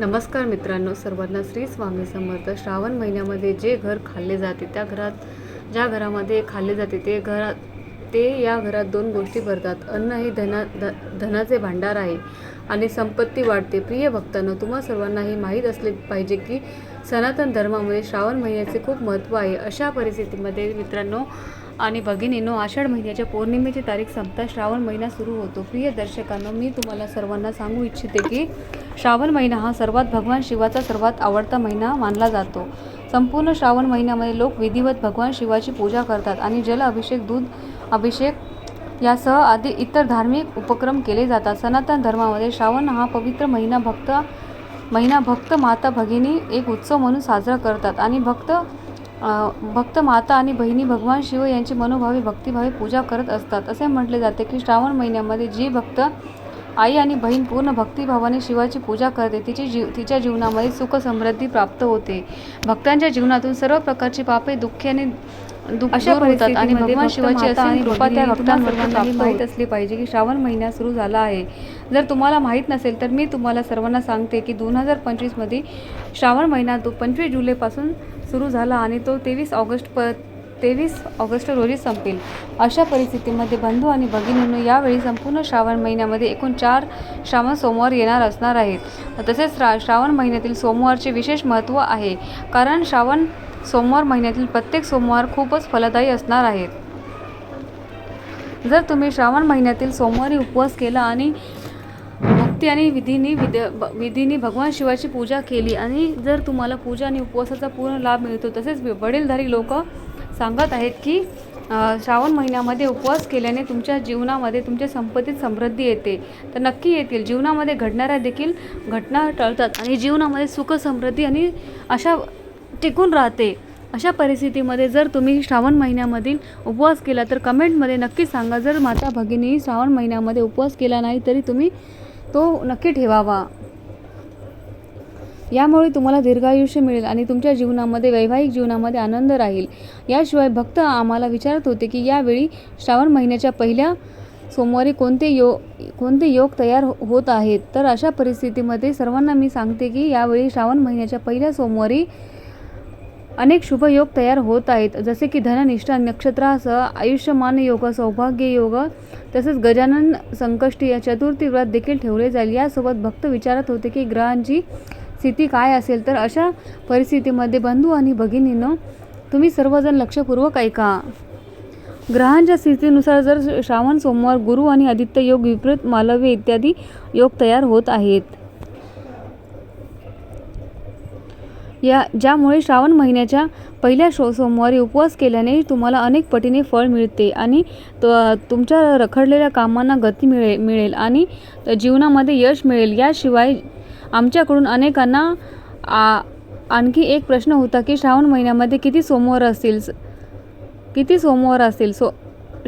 नमस्कार मित्रांनो सर्वांना श्री स्वामी समर्थ. श्रावण महिन्यामध्ये जे घर खाल्ले जाते त्या घरात ज्या घरामध्ये खाल्ले जाते ते घरात ते या घरात दोन गोष्टी भरतात. अन्न हे धना ध धनाचे भांडार आहे आणि संपत्ती वाढते. प्रिय भक्तांनो तुम्हा सर्वांनाही माहीत असले पाहिजे की सनातन धर्मामध्ये श्रावण महिन्याचे खूप महत्त्व आहे. अशा परिस्थितीमध्ये मित्रांनो आणि भगिनीनो आषाढ महिन्याच्या पौर्णिमेची तारीख संपता श्रावण महिना सुरू होतो. प्रिय दर्शकांनो मी तुम्हाला सर्वांना सांगू इच्छिते की श्रावण महिना हा सर्वात भगवान शिवाचा सर्वात आवडता महिना मानला जातो. संपूर्ण श्रावण महिन्यामध्ये लोक विधिवत भगवान शिवाची पूजा करतात आणि जल अभिषेक दूध अभिषेक यासह आदी इतर धार्मिक उपक्रम केले जातात. सनातन धर्मामध्ये श्रावण हा पवित्र महिना भक्त महिना भक्त माता भगिनी एक उत्सव म्हणून साजरा करतात आणि भक्त भक्त माता आणि बहिणी भगवान शिव यांची मनोभावे भक्तिभावे पूजा करत असतात. असे म्हटले जाते की श्रावण महिन्यामध्ये जी भक्त आई आणि बहीण पूर्ण भक्तिभावाने शिवाची पूजा करते. तिची जीव तिच्या जीवनामध्ये सुख समृद्धी प्राप्त होते. भक्तांच्या जीवनातून सर्व प्रकारची पापे दुःखे आणि अशा होतात आणि भगवान शिवाची असीम कृपा त्या भक्तांवर माहीत असली पाहिजे की श्रावण महिना सुरू झाला आहे. जर तुम्हाला माहीत नसेल तर मी तुम्हाला सर्वांना सांगते की दोन हजार पंचवीसमध्ये श्रावण महिना तो पंचवीस जुलैपासून सुरू झाला आणि तो तेवीस ऑगस्ट प तेवीस ऑगस्ट रोजी संपेल. अशा परिस्थितीमध्ये बंधू आणि भगिनींनो यावेळी संपूर्ण श्रावण महिन्यामध्ये एकूण चार श्रावण सोमवार येणार असणार आहेत. तसेच श्रा श्रावण महिन्यातील सोमवारचे विशेष महत्त्व आहे कारण श्रावण सोमवार महिन्यातील प्रत्येक सोमवार खूपच फलदायी असणार आहेत. जर तुम्ही श्रावण महिन्यातील सोमवारी उपवास केला आणि भक्ती आणि विधीनी विद ब- विधीनी भगवान शिवाची पूजा केली आणि जर तुम्हाला पूजा आणि उपवासाचा पूर्ण लाभ मिळतो तसेच वडीलधारी लोक सांगत आहेत की श्रावण महिन्यामध्ये उपवास केल्याने तुमच्या जीवनामध्ये तुमच्या संपत्तीत समृद्धी येते. तर नक्की येतील. जीवनामध्ये घडणाऱ्या देखील घटना टळतात आणि जीवनामध्ये सुख समृद्धी आणि अशा टिकून राहते. अशा परिस्थितीमध्ये जर तुम्ही श्रावण महिन्यामधील उपवास केला तर कमेंटमध्ये नक्की सांगा. जर माता भगिनी श्रावण महिन्यामध्ये उपवास केला नाही तरी तुम्ही तो नक्की ठेवावा. यामुळे तुम्हाला दीर्घायुष्य मिळेल आणि तुमच्या जीवनामध्ये वैवाहिक जीवनामध्ये आनंद राहील. याशिवाय भक्त आम्हाला विचारत होते की यावेळी श्रावण महिन्याच्या पहिल्या सोमवारी कोणते यो कोणते योग तयार हो- होत आहेत? तर अशा परिस्थितीमध्ये सर्वांना मी सांगते की यावेळी श्रावण महिन्याच्या पहिल्या सोमवारी अनेक शुभयोग तयार होत आहेत. जसे की धननिष्ठा नक्षत्रासह आयुष्यमान योग सौभाग्य योग तसेच गजानन संकष्टी या चतुर्थी व्रत देखील ठेवले जाईल. यासोबत भक्त विचारत होते की ग्रहांची स्थिती काय असेल तर अशा परिस्थितीमध्ये बंधू आणि भगिनीनं तुम्ही सर्वजण लक्षपूर्वक ऐका. ग्रहांच्या स्थितीनुसार जर श्रावण सोमवार गुरु आणि आदित्य योग विपरीत मालव्य इत्यादी योग तयार होत आहेत. या ज्यामुळे श्रावण महिन्याच्या पहिल्या शो सोमवारी उपवास केल्याने तुम्हाला अनेक पटीने फळ मिळते आणि तुमच्या रखडलेल्या कामांना गती मिळेल मिळेल आणि जीवनामध्ये यश मिळेल. याशिवाय आमच्याकडून अनेकांना आ आणखी एक प्रश्न होता की श्रावण महिन्यामध्ये किती सोमवार असतील? किती सोमवार असतील? सो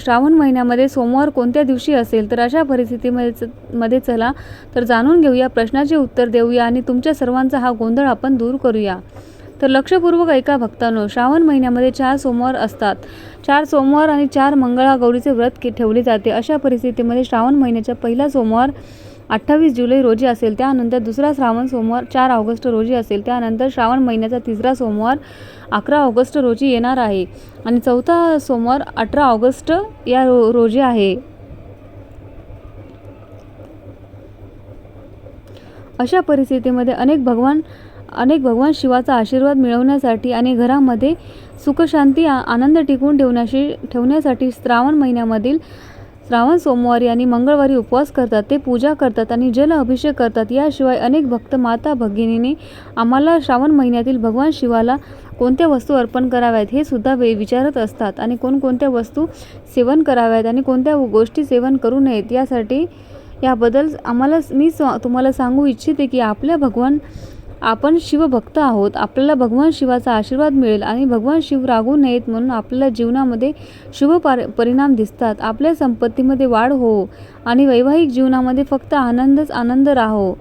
श्रावण महिन्यामध्ये सोमवार कोणत्या दिवशी असेल? तर अशा परिस्थितीमध्ये मध्ये चला. तर जाणून घेऊया प्रश्नाचे उत्तर देऊया आणि तुमच्या सर्वांचा हा गोंधळ आपण दूर करूया. तर लक्षपूर्वक ऐका भक्तांनो श्रावण महिन्यामध्ये चार सोमवार असतात. चार सोमवार आणि चार मंगळागौरीचे व्रत के ठेवले जाते. अशा परिस्थितीमध्ये श्रावण महिन्याच्या पहिला सोमवार अठ्ठावीस जुलै रोजी असेल त्यानंतर दुसरा श्रावण सोमवार चार ऑगस्ट रोजी असेल त्यानंतर श्रावण महिन्याचा तिसरा सोमवार अकरा ऑगस्ट रोजी येणार आहे आणि चौथा सोमवार अठरा ऑगस्ट या रो रोजी आहे. अशा परिस्थितीमध्ये अनेक भगवान अनेक भगवान शिवाचा आशीर्वाद मिळवण्यासाठी आणि घरामध्ये सुखशांती आनंद टिकवून ठेवण्याशी ठेवण्यासाठी श्रावण महिन्यामधील श्रावण सोमवारी आणि मंगळवारी उपवास करतात ते पूजा करतात आणि जल अभिषेक करतात. याशिवाय अनेक भक्त माता भगिनीने आम्हाला श्रावण महिन्यातील भगवान शिवाला कोणत्या वस्तू अर्पण कराव्यात हे सुद्धा वे विचारत असतात आणि कोणकोणत्या वस्तू सेवन कराव्यात आणि कोणत्या गोष्टी सेवन करू नयेत यासाठी याबद्दल आम्हाला मी स- तुम्हाला सांगू इच्छिते की आपल्या भगवान आपण शिवभक्त आहोत आपल्याला भगवान शिवाचा आशीर्वाद मिळेल आणि भगवान शिव रागू नयेत म्हणून आपल्याला जीवनामध्ये शुभ पार परिणाम दिसतात. आपल्या संपत्तीमध्ये वाढ हो आणि वैवाहिक जीवनामध्ये फक्त आनंदच आनंद राहो.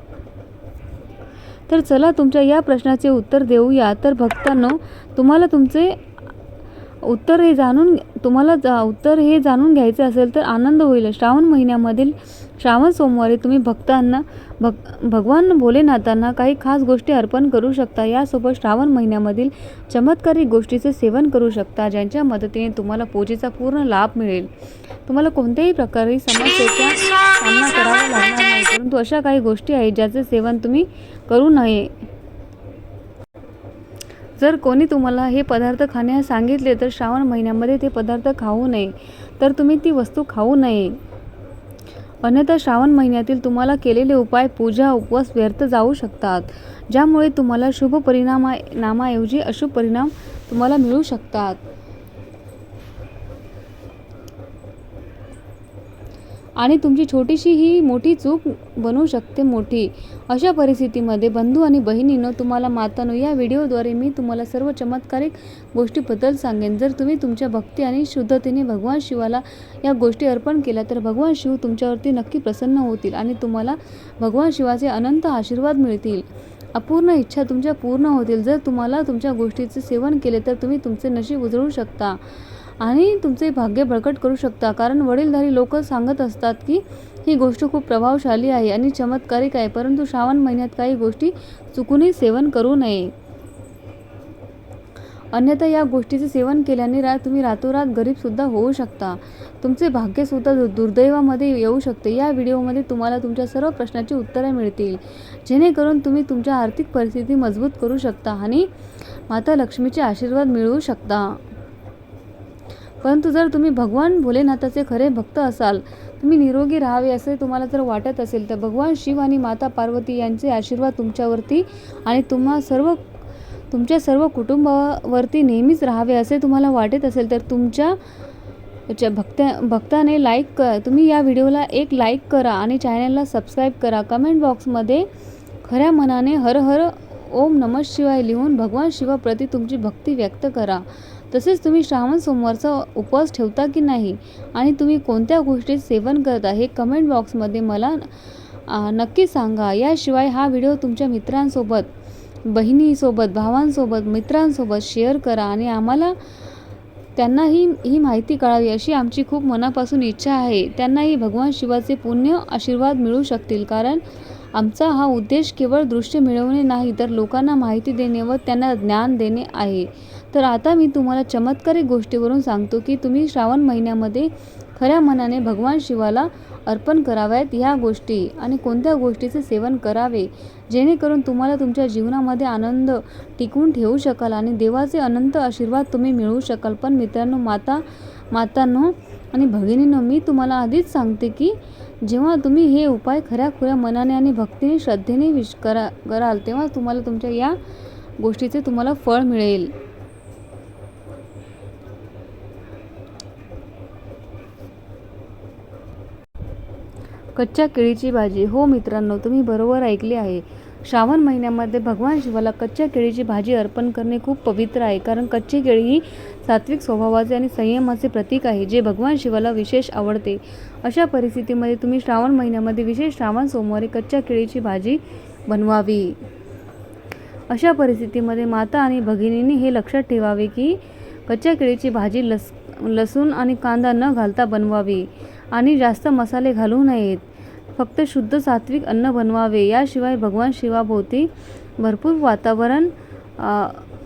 तर चला तुमच्या या प्रश्नाचे उत्तर देऊया. तर भक्तांनो तुम्हाला तुमचे उत्तर हे जाणून तुम्हाला जा उत्तर हे जाणून घ्यायचं असेल तर आनंद होईल. श्रावण महिन्यामधील श्रावण सोमवारी तुम्ही भक्तांना भग भगवान भोलेनाथांना काही खास गोष्टी अर्पण करू शकता. यासोबत श्रावण महिन्यामधील चमत्कारिक गोष्टीचे सेवन करू शकता ज्यांच्या मदतीने तुम्हाला पूजेचा पूर्ण लाभ मिळेल. तुम्हाला कोणत्याही प्रकारे समस्येचा सामना करावा लागणार नाही परंतु अशा काही गोष्टी आहेत ज्याचे सेवन तुम्ही करू नये. जर कोणी तुम्हाला हे पदार्थ खाण्यास सांगितले तर श्रावण महिन्यामध्ये ते पदार्थ खाऊ नये. तर तुम्ही ती वस्तू खाऊ नये. अन्यथा श्रावण महिन्यातील तुम्हाला केलेले उपाय पूजा उपवास व्यर्थ जाऊ शकतात. ज्यामुळे तुम्हाला शुभ परिणामा नामाऐवजी अशुभ परिणाम तुम्हाला मिळू शकतात. आणि तुमची छोटीशी ही मोठी चूक बनू शकते मोठी. अशा परिस्थितीमध्ये बंधू आणि बहिणीनं तुम्हाला मातानो या व्हिडिओद्वारे मी तुम्हाला सर्व चमत्कारिक गोष्टीबद्दल सांगेन. जर तुम्ही तुमच्या भक्ती आणि शुद्धतेने भगवान शिवाला या गोष्टी अर्पण केल्या तर भगवान शिव तुमच्यावरती नक्की प्रसन्न होतील आणि तुम्हाला भगवान शिवाचे अनंत आशीर्वाद मिळतील. अपूर्ण इच्छा तुमच्या पूर्ण होतील. जर तुम्हाला तुमच्या गोष्टीचे सेवन केले तर तुम्ही तुमचे नशीब उजळू शकता. आणि तुमचे भाग्य बळकट करू शकता. कारण वडीलधारी लोक सांगत असतात की ही गोष्ट खूप प्रभावशाली आहे आणि चमत्कारिक आहे परंतु श्रावण महिन्यात काही गोष्टी चुकूनही सेवन करू नये. अन्यथा या गोष्टीचे सेवन केल्याने रा तुम्ही रातोरात गरीबसुद्धा होऊ शकता. तुमचे भाग्यसुद्धा दु दुर्दैवामध्ये येऊ शकते. या व्हिडिओमध्ये तुम्हाला तुमच्या सर्व प्रश्नाची उत्तरे मिळतील. जेणेकरून तुम्ही तुमच्या आर्थिक परिस्थिती मजबूत करू शकता आणि माता लक्ष्मीचे आशीर्वाद मिळवू शकता. परंतु जर तुम्ही भगवान भोलेनाथाचे खरे भक्त असाल तुम्ही निरोगी राहावे असे तुम्हाला जर वाटत असेल तर भगवान शिव आणि माता पार्वती यांचे आशीर्वाद तुमच्यावरती आणि तुम्हा सर्व तुमच्या सर्व कुटुंबावरती नेहमीच राहावे असे तुम्हाला वाटत असेल तर तुमच्या च्या भक्त्या भक्ताने लाईक क तुम्ही या व्हिडिओला एक लाईक करा आणि चॅनलला सबस्क्राईब करा. कमेंट बॉक्समध्ये खऱ्या मनाने हर हर ओम नमः शिवाय लिहून भगवान शिवाप्रती तुमची भक्ती व्यक्त करा. तसेच तुम्ही श्रावण सोमवारचा उपवास ठेवता की नाही? आणि तुम्ही कोणत्या गोष्टीत सेवन करता हे कमेंट बॉक्समध्ये मला नक्की सांगा. याशिवाय हा व्हिडिओ तुमच्या मित्रांसोबत बहिणीसोबत भावांसोबत मित्रांसोबत शेअर करा आणि आम्हाला त्यांनाही ही माहिती कळावी अशी आमची खूप मनापासून इच्छा आहे. त्यांनाही भगवान शिवाचे पुण्य आशीर्वाद मिळू शकतील कारण आमचा हा उद्देश केवळ दृश्य मिळवणे नाही तर लोकांना माहिती देणे व त्यांना ज्ञान देणे आहे. तर आता मी तुम्हाला चमत्कारिक गोष्टीवरून सांगतो की तुम्ही श्रावण महिन्यामध्ये खऱ्या मनाने भगवान शिवाला अर्पण कराव्यात ह्या गोष्टी आणि कोणत्या गोष्टीचे सेवन करावे जेणेकरून तुम्हाला तुमच्या जीवनामध्ये आनंद टिकवून ठेवू शकाल आणि देवाचे अनंत आशीर्वाद तुम्ही मिळवू शकाल. पण मित्रांनो माता मातांनो आणि भगिनींनो मी तुम्हाला आधीच सांगते की जेव्हा तुम्ही हे उपाय खऱ्या खुऱ्या मनाने आणि भक्तीने श्रद्धेने विश करा कराल तेव्हा तुम्हाला तुमच्या या गोष्टीचे तुम्हाला फळ मिळेल. कच्च्या केळीची भाजी. हो मित्रांनो तुम्ही बरोबर ऐकले आहे. श्रावण महिन्यामध्ये भगवान शिवाला कच्च्या केळीची भाजी अर्पण करणे खूप पवित्र आहे. कारण कच्ची केळी ही सात्विक स्वभावाचे आणि संयमाचे प्रतीक आहे जे भगवान शिवाला विशेष आवडते. अशा परिस्थितीमध्ये तुम्ही श्रावण महिन्यामध्ये विशेष श्रावण सोमवारी कच्च्या केळीची भाजी बनवावी. अशा परिस्थितीमध्ये माता आणि भगिनींनी हे लक्षात ठेवावे की कच्च्या केळीची भाजी लस लसूण आणि कांदा न घालता बनवावी. आणि जास्त मसाले घालू नयेत. फक्त शुद्ध सात्विक अन्न बनवावे. याशिवाय भगवान शिवाभोवती भरपूर वातावरण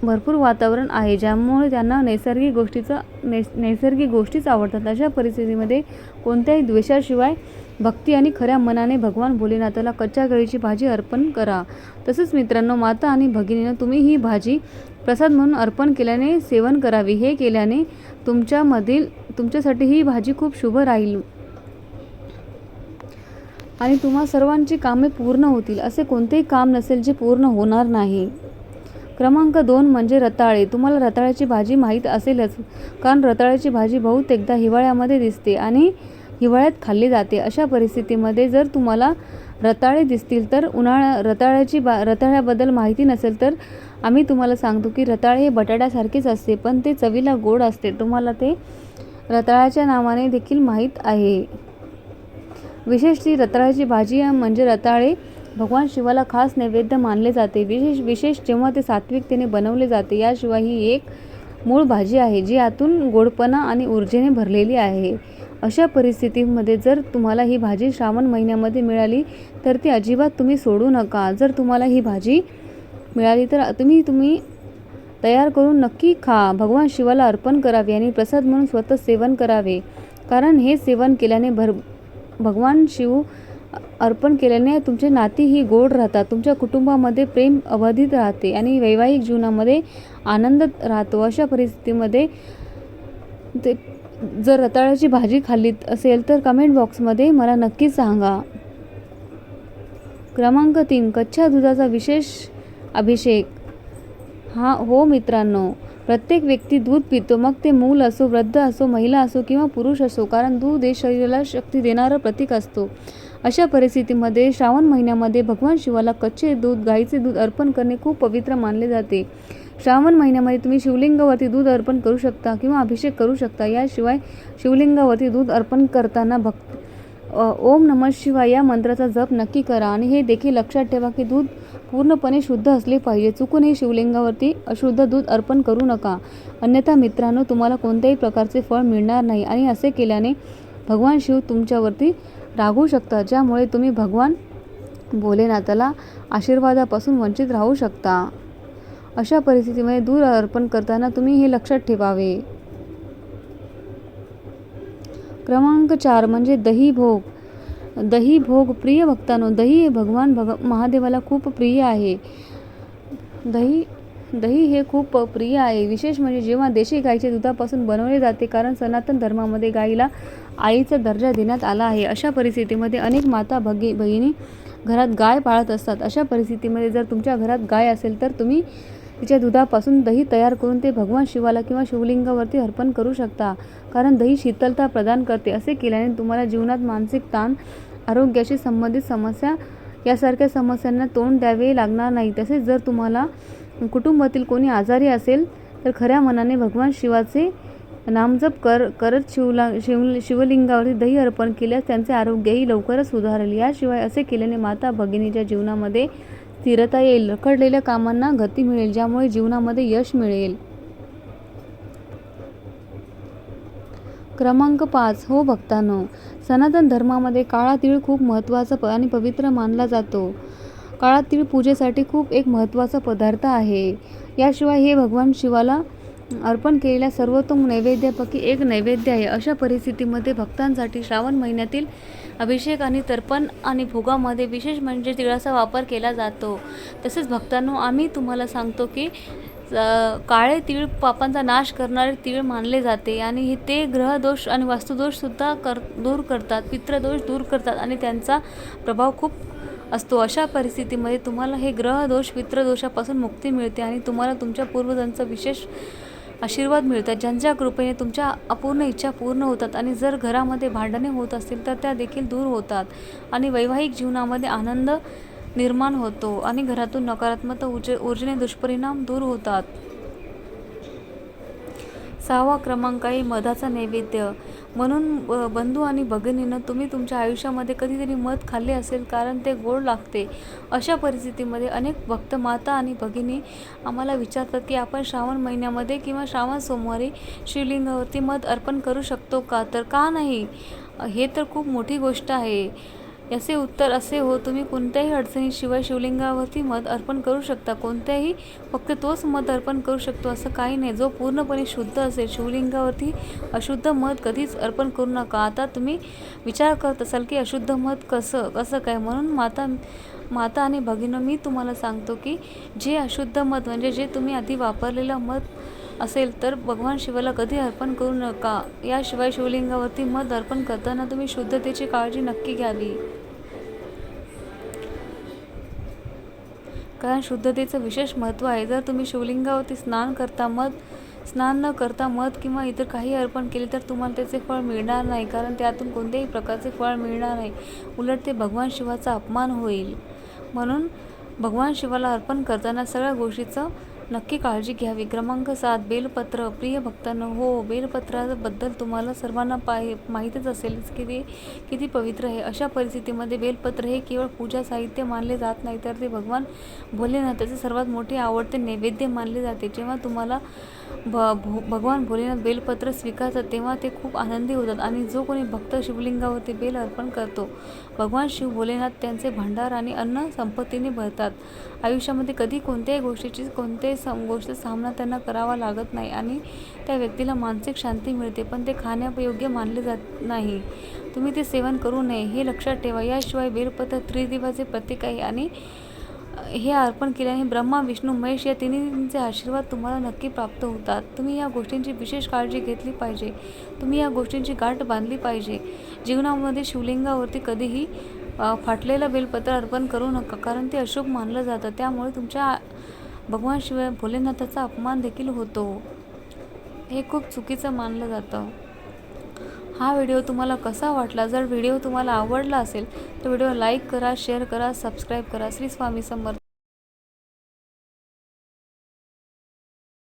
भरपूर वातावरण आहे ज्यामुळे त्यांना नैसर्गिक गोष्टीचं नैस नैसर्गिक गोष्टीच आवडतात. अशा परिस्थितीमध्ये कोणत्याही द्वेषाशिवाय भक्ती आणि खऱ्या मनाने भगवान भोलेनाथाला कच्च्या केळीची भाजी अर्पण करा. तसंच मित्रांनो माता आणि भगिनीनं तुम्ही ही भाजी प्रसाद म्हणून अर्पण केल्याने सेवन करावी. हे केल्याने तुमच्यामधील तुमच्यासाठी ही भाजी खूप शुभ राहील. आणि तुम्हा सर्वांची कामे पूर्ण होतील असे कोणतेही काम नसेल जे पूर्ण होणार नाही. क्रमांक दोन म्हणजे रताळे. तुम्हाला रताळ्याची भाजी माहीत असेलच कारण रताळ्याची भाजी बहुतेकदा हिवाळ्यामध्ये दिसते आणि हिवाळ्यात खाल्ली जाते. अशा परिस्थितीमध्ये जर तुम्हाला रताळे दिसतील तर उन्हाळ्या रताळ्याची बा रताळ्याबद्दल माहिती नसेल तर आम्ही तुम्हाला सांगतो की रताळे हे बटाट्यासारखेच असते पण ते चवीला गोड असते. तुम्हाला ते रताळ्याच्या नावाने देखील माहीत आहे. विशेष ती रताळ्याची भाजी म्हणजे रताळे भगवान शिवाला खास नैवेद्य मानले जाते. विशेष विशेष जेव्हा ते सात्विकतेने बनवले जाते याशिवाय ही एक मूळ भाजी आहे जी आतून गोडपणा आणि ऊर्जेने भरलेली आहे. अशा परिस्थितीमध्ये जर तुम्हाला ही भाजी श्रावण महिन्यामध्ये मिळाली तर ती अजिबात तुम्ही सोडू नका. जर तुम्हाला ही भाजी मिळाली तर तुम्ही तुम्ही तयार करून नक्की खा. भगवान शिवाला अर्पण करावे आणि प्रसाद म्हणून स्वतः सेवन करावे. कारण हे सेवन केल्याने भर भगवान शिव अर्पण केल्याने तुमचे नाती ही गोड राहतात. तुमच्या कुटुंबामध्ये प्रेम अबाधित राहते आणि वैवाहिक जीवनामध्ये आनंद राहतो. अशा परिस्थितीमध्ये ते जर रताळ्याची भाजी खाल्लीत असेल तर कमेंट बॉक्समध्ये मला नक्की सांगा. क्रमांक तीन कच्च्या दुधाचा विशेष अभिषेक. हा हो मित्रांनो प्रत्येक व्यक्ती दूध पितो मग ते मूल असो वृद्ध असो महिला असो किंवा पुरुष असो कारण दूध हे शरीराला शक्ती देणारं प्रतीक असतो. अशा परिस्थितीमध्ये श्रावण महिन्यामध्ये भगवान शिवाला कच्चे दूध गाईचे दूध अर्पण करणे खूप पवित्र मानले जाते. श्रावण महिन्यामध्ये तुम्ही शिवलिंगावरती दूध अर्पण करू शकता किंवा अभिषेक करू शकता. याशिवाय शिवलिंगावरती दूध अर्पण करताना भक्त ओम नमः शिवाय या मंत्राचा जप नक्की करा आणि हे देखील लक्षात ठेवा की दूध पूर्णपणे शुद्ध असले पाहिजे. चुकूनही शिवलिंगावरती अशुद्ध दूध अर्पण करू नका. अन्यथा मित्रांनो तुम्हाला कोणत्याही प्रकारचे फळ मिळणार नाही आणि असे केल्याने भगवान शिव तुमच्यावरती रागू शकतात ज्यामुळे तुम्ही भगवान भोलेनाथाला आशीर्वादापासून वंचित राहू शकता. अशा परिस्थितीमध्ये दूध अर्पण करताना तुम्ही हे लक्षात ठेवावे. क्रमांक चार म्हणजे दही भोग. दही भोग प्रिय भक्तांनो दही हे भगवान भग महादेवाला खूप प्रिय आहे. दही दही हे खूप प्रिय आहे. विशेष म्हणजे जेव्हा देशी गाईच्या दुधापासून बनवले जाते कारण सनातन धर्मामध्ये गाईला आईचा दर्जा देण्यात आला आहे. अशा परिस्थितीमध्ये अनेक माता भगी बहिणी घरात गाय पाळत असतात. अशा परिस्थितीमध्ये जर तुमच्या घरात गाय असेल तर तुम्ही तिच्या दुधापासून दही तयार करून ते भगवान शिवाला किंवा शिवलिंगावरती अर्पण करू शकता. कारण दही शीतलता प्रदान करते असे केल्याने तुम्हाला जीवनात मानसिक ताण आरोग्याशी संबंधित समस्या यासारख्या समस्यांना तोंड द्यावे लागणार नाही. तसेच जर तुम्हाला कुटुंबातील कोणी आजारी असेल तर खऱ्या मनाने भगवान शिवाचे नामजप कर करत शिवला शिव शिवलिंगावरती दही अर्पण केल्यास त्यांचे आरोग्यही लवकरच सुधारेल. याशिवाय असे केल्याने माता भगिनीच्या जीवनामध्ये स्थिरता येईल. रखडलेल्या कामांना गती मिळेल ज्यामुळे जीवनामध्ये यश मिळेल. क्रमांक पाच. हो भक्तांनो सनातन धर्मामध्ये काळा तीळ खूप महत्त्वाचा आणि पवित्र मानला जातो. काळा तीळ पूजेसाठी खूप एक महत्त्वाचा पदार्थ आहे. याशिवाय हे भगवान शिवाला अर्पण केलेल्या सर्वोत्तम नैवेद्यापैकी एक नैवेद्य आहे. अशा परिस्थितीमध्ये भक्तांसाठी श्रावण महिन्यातील अभिषेक आणि तर्पण आणि भोगामध्ये विशेष म्हणजे तिळाचा वापर केला जातो. तसेच भक्तांनो आम्ही तुम्हाला सांगतो की काळे तीळ पापांचा नाश करणारे तीळ मानले जाते आणि हे ते ग्रहदोष आणि वास्तुदोषसुद्धा कर दूर करतात पित्रदोष दूर करतात आणि त्यांचा प्रभाव खूप असतो. अशा परिस्थितीमध्ये तुम्हाला हे ग्रहदोष पित्रदोषापासून मुक्ती मिळते आणि तुम्हाला तुमच्या पूर्वजांचा विशेष आशीर्वाद मिळतात. ज्यांच्या कृपेने तुमच्या अपूर्ण इच्छा पूर्ण होतात आणि जर घरामध्ये भांडणे होत असतील तर त्या देखील दूर होतात आणि वैवाहिक जीवनामध्ये आनंद निर्माण होतो आणि घरातून नकारात्मक उर्जे ऊर्जेने दुष्परिणाम दूर होतात. सहावा क्रमांक आहे मधाचा नैवेद्य. म्हणून ब- बंधू आणि भगिनीनं तुम्ही तुमच्या आयुष्यामध्ये कधीतरी मध खाल्ले असेल कारण ते गोड लागते. अशा परिस्थितीमध्ये अनेक भक्त माता आणि भगिनी आम्हाला विचारतात की आपण श्रावण महिन्यामध्ये किंवा श्रावण सोमवारी शिवलिंगावरती मध अर्पण करू शकतो का? तर का नाही? हे तर खूप मोठी गोष्ट आहे. याचे उत्तर असे हो तुम्ही कोणत्याही अडचणीशिवाय शिवलिंगावरती मत अर्पण करू शकता. कोणत्याही फक्त तोच मत अर्पण करू शकतो असं काही नाही. जो पूर्णपणे शुद्ध असेल शिवलिंगावरती अशुद्ध मत कधीच अर्पण करू नका. आता तुम्ही विचार करत असाल की अशुद्ध मत कसं कसं काय? म्हणून माता माता आणि भगिनी मी तुम्हाला सांगतो की जे अशुद्ध मत म्हणजे जे तुम्ही आधी वापरलेलं मत असेल तर भगवान शिवाला कधी अर्पण करू नका. याशिवाय शिवलिंगावरती मत अर्पण करताना तुम्ही शुद्धतेची काळजी नक्की घ्यावी. कारण शुद्धतेचं विशेष महत्त्व आहे. जर तुम्ही शिवलिंगावरती स्नान करता मध स्नान न करता मध किंवा इतर काही अर्पण केले तर तुम्हाला त्याचे फळ मिळणार नाही. कारण त्यातून कोणत्याही प्रकारचे फळ मिळणार नाही. उलट ते भगवान शिवाचा अपमान होईल. म्हणून भगवान शिवाला अर्पण करताना सगळ्या गोष्टीचं नक्की काळजी घ्यावी क्रमांक सात बेलपत्र. प्रिय भक्तांना हो बेलपत्राबद्दल तुम्हाला सर्वांना पाय माहीतच असेल की ते किती पवित्र आहे. अशा परिस्थितीमध्ये बेलपत्र हे केवळ पूजा साहित्य मानले जात नाही तर ते भगवान भोलेनाथाचे सर्वात मोठे आवडते नैवेद्य मानले जाते. जेव्हा तुम्हाला भ भो भगवान भोलेनाथ बेलपत्र स्वीकारतात तेव्हा ते खूप आनंदी होतात आणि जो कोणी भक्त शिवलिंगावरती बेल अर्पण करतो भगवान शिव भोलेनाथ त्यांचे भांडार आणि अन्न संपत्तीने भरतात. आयुष्यामध्ये कधी कोणत्याही गोष्टीची कोणत्याही सम गोष्ट सामना त्यांना करावा लागत नाही आणि त्या व्यक्तीला मानसिक शांती मिळते पण ते खाण्यायोग्य मानले जात नाही. तुम्ही ते सेवन करू नये हे लक्षात ठेवा. याशिवाय बेलपत्र त्रिदेवाचे प्रतीक आहे आणि हे अर्पण केल्याने ब्रह्मा विष्णू महेश या तिन्हींचे आशीर्वाद तुम्हाला नक्की प्राप्त होतात. तुम्ही या गोष्टींची विशेष काळजी घेतली पाहिजे. तुम्ही या गोष्टींची गाठ बांधली पाहिजे. जीवनामध्ये शिवलिंगावरती कधीही फाटलेलं बेलपत्र अर्पण करू नका कारण ते अशुभ मानलं जातं. त्यामुळे तुमच्या भगवान शिव भोलेनाथाचा अपमान देखील होतो. हे खूप चुकीचं मानलं जातं. हा व्हिडिओ तुम्हाला कसा वाटला? जर व्हिडिओ तुम्हाला आवडला असेल तर व्हिडिओ लाईक करा शेअर करा सबस्क्राईब करा. श्री स्वामी समर्थ